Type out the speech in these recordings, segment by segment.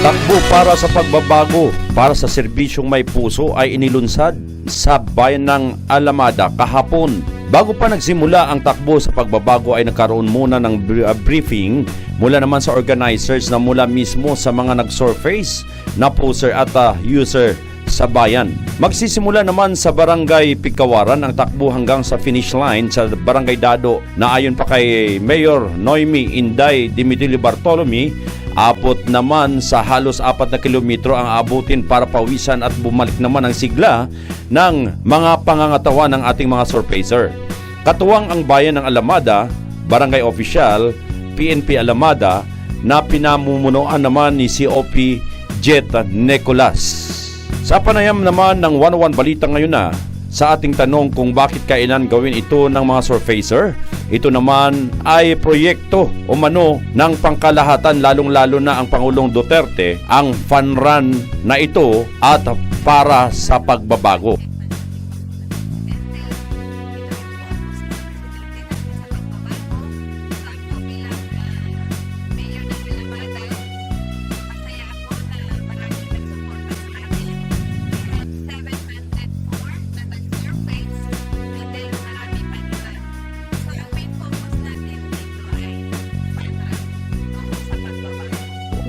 Takbo para sa pagbabago para sa serbisyong may puso ay inilunsad sa bayan ng Alamada kahapon. Bago pa nagsimula ang takbo sa pagbabago ay nagkaroon muna ng uh, briefing mula naman sa organizers na mula mismo sa mga nag-surface na poster at uh, user sa bayan. Magsisimula naman sa Barangay Pigkawaran ang takbo hanggang sa finish line sa Barangay Dado na ayon pa kay Mayor Noemi Inday Dimitri Bartolome Abot naman sa halos 4 na kilometro ang abutin para pawisan at bumalik naman ang sigla ng mga pangangatawan ng ating mga surfacer. Katuwang ang bayan ng Alamada, Barangay Official, PNP Alamada na pinamumunuan naman ni COP Jet Nicolas. Sa panayam naman ng 101 Balita ngayon na sa ating tanong kung bakit kailan gawin ito ng mga surfacer, ito naman ay proyekto o mano ng pangkalahatan lalong-lalo na ang Pangulong Duterte ang fun run na ito at para sa pagbabago.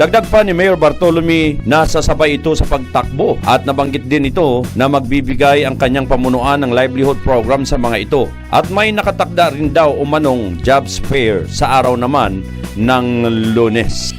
Dagdag pa ni Mayor Bartolome na sasabay ito sa pagtakbo at nabanggit din ito na magbibigay ang kanyang pamunuan ng livelihood program sa mga ito. At may nakatakda rin daw umanong jobs fair sa araw naman ng lunes.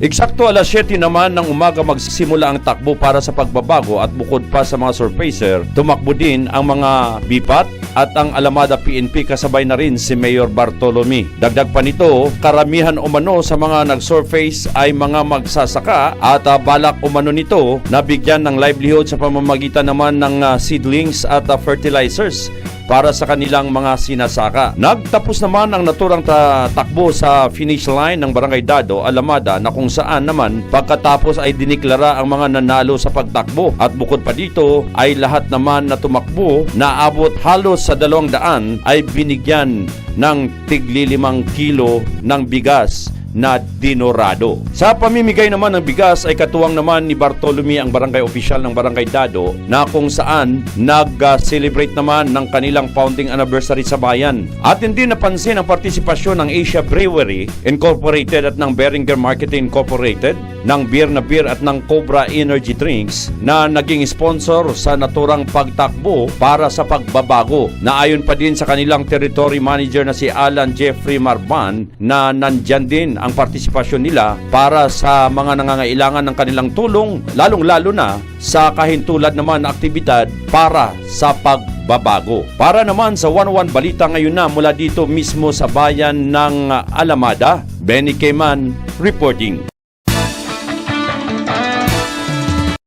Eksakto alas 7 naman ng umaga magsisimula ang takbo para sa pagbabago at bukod pa sa mga surfacer, tumakbo din ang mga bipat at ang Alamada PNP kasabay na rin si Mayor Bartolome. Dagdag pa nito, karamihan umano sa mga nag-surface ay mga magsasaka at ah, balak umano nito na bigyan ng livelihood sa pamamagitan naman ng ah, seedlings at ah, fertilizers para sa kanilang mga sinasaka. Nagtapos naman ang naturang ta- takbo sa finish line ng Barangay Dado, Alamada na kung saan naman pagkatapos ay diniklara ang mga nanalo sa pagtakbo. At bukod pa dito ay lahat naman na tumakbo na abot halos sa dalawang daan ay binigyan ng tigli limang kilo ng bigas na dinorado. Sa pamimigay naman ng bigas ay katuwang naman ni Bartolome ang barangay official ng Barangay Dado na kung saan nag-celebrate naman ng kanilang founding anniversary sa bayan. At hindi napansin ang partisipasyon ng Asia Brewery Incorporated at ng Beringer Marketing Incorporated, ng Beer na Beer at ng Cobra Energy Drinks na naging sponsor sa naturang pagtakbo para sa pagbabago. Na ayon pa din sa kanilang territory manager na si Alan Jeffrey Marban na nandyan din ang partisipasyon nila para sa mga nangangailangan ng kanilang tulong, lalong-lalo na sa kahintulad naman na aktibidad para sa pagbabago. Para naman sa 101 Balita ngayon na mula dito mismo sa bayan ng Alamada, Benny Keman reporting.